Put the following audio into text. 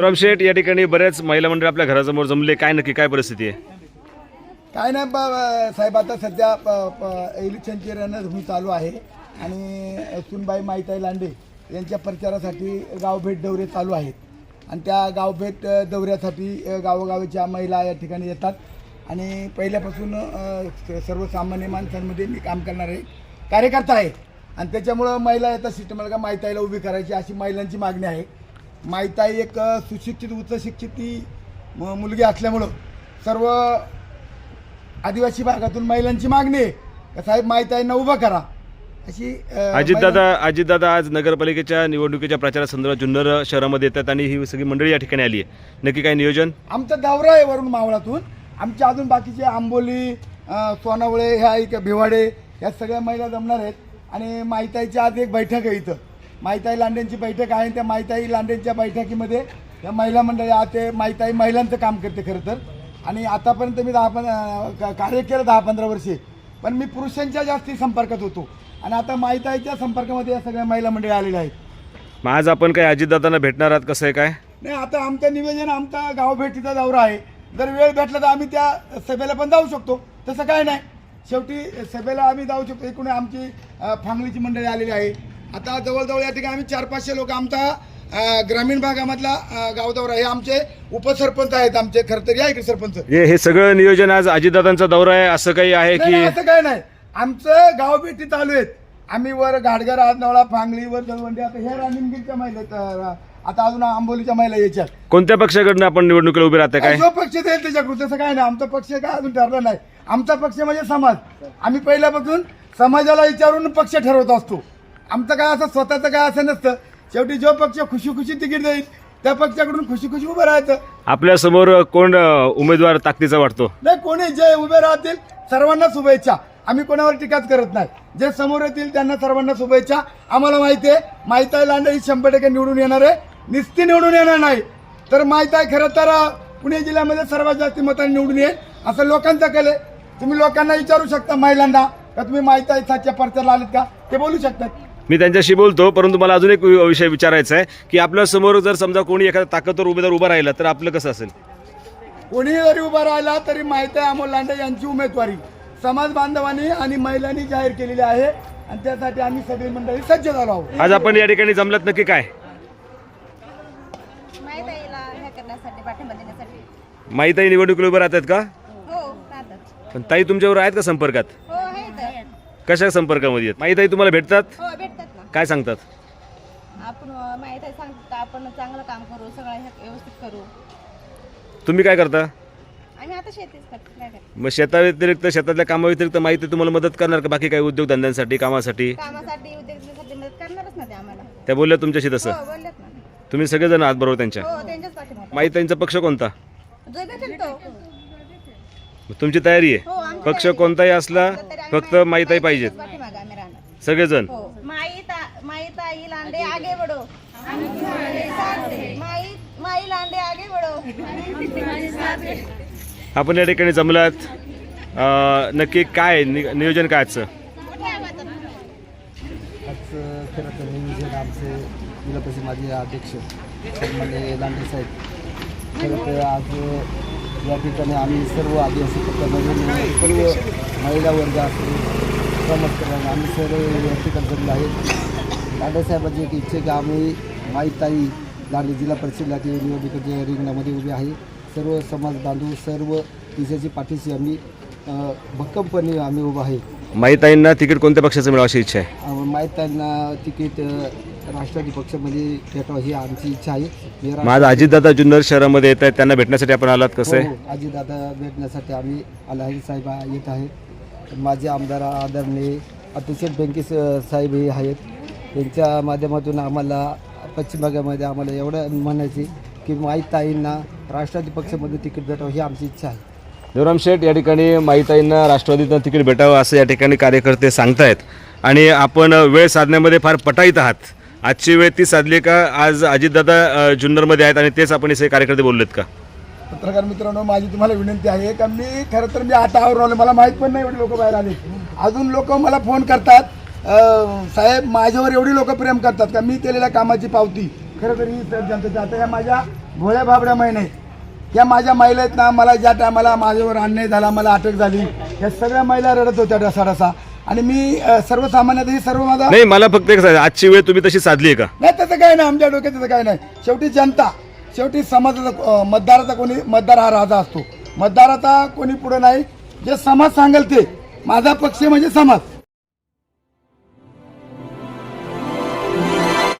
शिवराम शेठ या ठिकाणी बऱ्याच महिला मंडळ आपल्या घरासमोर जमले. काय नक्की काय परिस्थिती आहे? काय नाही बा साहेब आता सध्या प- प- इलेक्शनची रणधुमी चालू आहे. आणि सुनबाई माईताई लांडे यांच्या प्रचारासाठी गावभेट दौरे चालू आहेत. आणि त्या गावभेट अ, दौऱ्यासाठी अ, गावोगावच्या महिला या ठिकाणी येतात. आणि पहिल्यापासून अ, स- सर्वसामान्य माणसांमध्ये मी काम करणारे कार्यकर्ता आहे आणि त्याच्यामुळं महिला येतात सिस्टमला का माईताईला उभी करायची अशी महिलांची मागणी आहे. माईताई एक सुशिक्षित उच्च शिक्षित ती मुलगी असल्यामुळं सर्व आदिवासी भागातून महिलांची मागणी आहे का साहेब माहिती आहे ना उभं करा? अशी अजितदादा अजितदादा आज नगरपालिकेच्या निवडणुकीच्या प्रचारासंदर्भात जुन्नर शहरामध्ये येतात आणि ही सगळी मंडळी या ठिकाणी आली आहे. नक्की काय नियोजन? आमचा दौरा आहे वरून मावळातून. आमच्या अजून बाकीचे आंबोली अ, सोनावळे ह्या इथे भिवाडे या सगळ्या महिला जमणार आहेत. आणि माहिताईची आज एक बैठक आहे इथं. माहिताई लांडेंची बैठक आहे त्या माहिताई लांडेंच्या बैठकीमध्ये या महिला मंडळी आज ते माहिताई महिलांचं काम करते खरं तर. आणि आतापर्यंत मी दहा पण कार्य केलं दहा पंधरा वर्षे. पण मी पुरुषांच्या जास्ती संपर्कात होतो. आणि आता माहिताईच्या संपर्कामध्ये या सगळ्या महिला मंडळी आलेल्या आहेत. मग आज आपण काय अजितदादांना भेटणार आहात कसं आहे काय? नाही आता आमचं निवेदन आमचा गावभेटीचा दौरा आहे. जर वेळ भेटला तर आम्ही त्या सभेला पण जाऊ शकतो. तसं काय नाही. शेवटी सभेला आम्ही जाऊ शकतो. एकूण आमची फांगलीची मंडळी आलेली आहे. आता जवळजवळ या ठिकाणी आम्ही चार पाचशे लोक आमचा ग्रामीण भागामधला अ, गाव दौरा हे आमचे उपसरपंच आहेत आमचे खरं तर या इकडे सरपंच. हे हे सगळं नियोजन आज अजितदादांचा दौरा आहे असं काही आहे नाही, नाही, की असं काय नाही. आमचं गावभेटी चालू आहेत. आम्ही वर घाटगर आजनवळा फांगली वर दळवंडी आता ह्या रानिंगच्या महिला आहेत, अ, आता अजून आंबोलीच्या महिला यायच्या. कोणत्या पक्षाकडनं आपण निवडणुकीला उभे राहता काय? जो पक्ष देईल त्याच्याकडून तसं काय नाही. आमचा पक्ष काय अजून ठरलं नाही. आमचा पक्ष म्हणजे समाज. आम्ही पहिल्यापासून समाजाला विचारून पक्ष ठरवत असतो. आमचं काय असं स्वतःचं काय असं नसतं. शेवटी जो पक्ष खुशी खुशी तिकीट देईल त्या पक्षाकडून खुशी खुशी उभं राहायचं. आपल्यासमोर कोण उमेदवार ताकदीचा वाटतो? नाही कोणी जे उभे राहतील सर्वांना शुभेच्छा. आम्ही कोणावर टीकाच करत नाही. जे समोर येतील त्यांना सर्वांना शुभेच्छा. आम्हाला माहिती आहे माहिती आहे लांडे ही शंभर टक्के निवडून येणार आहे. निस्ती निवडून येणार नाही. तर माहिती आहे खरं तर पुणे जिल्ह्यामध्ये सर्वात जास्त मतांनी निवडून येईल असं लोकांचं कले तुम्ही लोकांना विचारू शकता महिलांना का तुम्ही माहिती आहे सातच्या परचाला आलेत का? ते बोलू शकतात. मी त्यांच्याशी बोलतो परंतु मला अजून एक विषय विचारायचा आहे की आपल्यासमोर जर समजा कोणी एखाद्या ताकदवर उमेदवार उभा राहिला तर आपलं कसं असेल? कोणी जरी उभा राहिला तरी माहिती आहे अमोल लांडे यांची उमेदवारी. समाज बांधवांनी आणि महिलांनी जाहीर केलेली आहे आणि त्यासाठी आम्ही सगळी मंडळी सज्ज झालो आहोत. आज आपण या ठिकाणी जमलात नक्की काय? माहीत हे निवडणुकीला उभे राहतात का? हो पण ताई तुमच्यावर आहेत का संपर्कात? कशा संपर्कामध्ये आहेत? माहीत आहे तुम्हाला भेटतात? हो भेटतात ना. काय सांगतात? आपण अं, माहीत आहे सांगतात. आपण चांगलं काम करू सगळं हे व्यवस्थित करू. तुम्ही काय करता? आम्ही आता शेतीच करतो. काय करतो मग शेताव्यतिरिक्त शेतातल्या कामाव्यतिरिक्त माहिती तुम्हाला मदत करणार का? बाकी काही उद्योगधंद्यांसाठी कामासाठी? कामासाठी उद्योगासाठी मदत करणारच ना ते आम्हाला. त्या बोलल्या तुमच्याशी तसं? हो बोललेत ना. तुम्ही सगळेजण आहात बरोबर त्यांच्या? हो त्यांच्याच माहीत त्यांचा पक्ष कोणता? जो भेटेल तो. तुमची तयारी हो आहे आमची पक्ष. कोणताही असला फक्त माहीत आहे पाहिजेत. सगळेजण? हो. माई ता माई ताई लांडे आगे बढो माई माई लांडे आगे बढो आपण या ठिकाणी जमलात. अं, नक्की काय नि- नियोजन काय आजचं? आज खरं तर नियोजन आमचे जिल्हा परिषद माजी अध्यक्ष सन्मान्य लांडे साहेब. खरं तर आज या ठिकाणी आम्ही सर्व आदिवासी पक्षामधून सर्व महिला वर्ग असेल समाजकरण आम्ही सर्व या ठिकाणी आहेत. लांडे साहेबांची एक इच्छा आहे की आम्ही माईताई लांडे जिल्हा परिषद लाटी निवडणुकीच्या रिंगणामध्ये उभे आहे. सर्व समाज बांधव सर्व दिशाची पाठीशी आम्ही भक्कमपणे आम्ही उभा आहे. माईताईंना तिकीट कोणत्या पक्षाचं मिळावं अशी इच्छा आहे? माहीत त्यांना तिकीट राष्ट्रवादी पक्षामध्ये भेटावं ही आमची इच्छा आहे. माझा अजितदादा जुन्नर शहरामध्ये येत आहेत त्यांना भेटण्यासाठी आपण आलात कसं? आहे हो, हो. अजितदादा भेटण्यासाठी आम्ही आलाही साहेब येत आहेत. माझे आमदार आदरणीय अतिशय बँके साहेब हे आहेत. त्यांच्या माध्यमातून आम्हाला पश्चिम भागामध्ये आम्हाला एवढं म्हणायचे की माहीत ताईंना राष्ट्रवादी पक्षामध्ये तिकीट भेटावं ही आमची इच्छा आहे. देवराम शेठ या ठिकाणी माईताईंना राष्ट्रवादीतनं तिकीट भेटावं असं या ठिकाणी कार्यकर्ते सांगतायत. आणि आपण वेळ साधण्यामध्ये फार पटाईत आहात. आजची वेळ ती साधली का? आज अजितदादा जुन्नरमध्ये आहेत आणि तेच आपण हे कार्यकर्ते बोललेत का? पत्रकार मित्रांनो माझी तुम्हाला विनंती आहे का मी खरं तर मी आता आवरून मला माहीत पण नाही एवढे लोक बाहेर आले. अजून लोक मला फोन करतात. साहेब माझ्यावर एवढी लोक प्रेम करतात का? मी केलेल्या कामाची पावती. खरं तर ही जनतेच्या आता या माझ्या भोळ्या भाबड्या महिने. या माझ्या महिला आहेत ना मला ज्या टायमाला माझ्यावर अन्याय झाला मला अटक झाली या सगळ्या महिला रडत होत्या डसाडसा. आणि मी सर्वसामान्यात ही सर्व माझा नाही मला फक्त एक सांगा, आजची वेळ तुम्ही तशी साधली आहे का? नाही त्याचं काय नाही आमच्या डोक्यात त्याचं काय नाही. शेवटी जनता शेवटी समाजाचा अं, मतदाराचा कोणी मतदार हा राजा असतो. मतदाराचा कोणी पुढे नाही. जे समाज सांगेल ते. माझा पक्ष म्हणजे समाज.